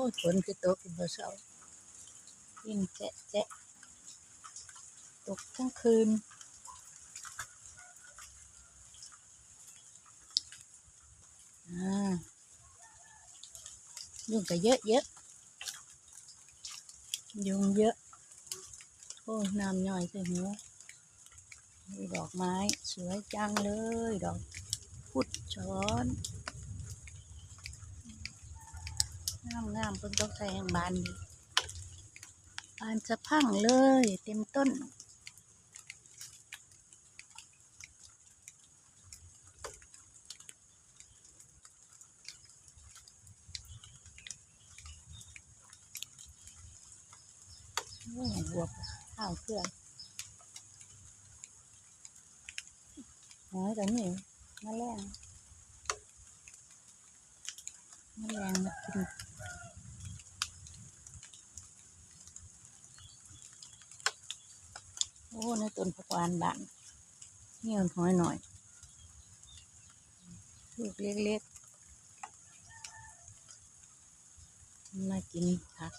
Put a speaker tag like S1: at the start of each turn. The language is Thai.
S1: อ้ฝนคือตกอยู่บ่เช้ายิ่งแจ๊ะแจ๊ะตกทั้งคืนอ่ายุงก็เยอะเยอะยุงเยอะ โอ้น้ำย่อยใส่หัวดอกไม้สวยจังเลย ดอกพุดช้อน งามงามๆเพิ่นต้องใส่แห่งบานดีบานสะพังเลย เต็มต้นโอ้ยบวบข้าวเครื่องน้อยแต่นี่มาแมลงมาแมลงมากิน โอ้ในต้นผักหวานบานเงี้ยนน้อยหน่อยลูกเล็กๆมากินผัก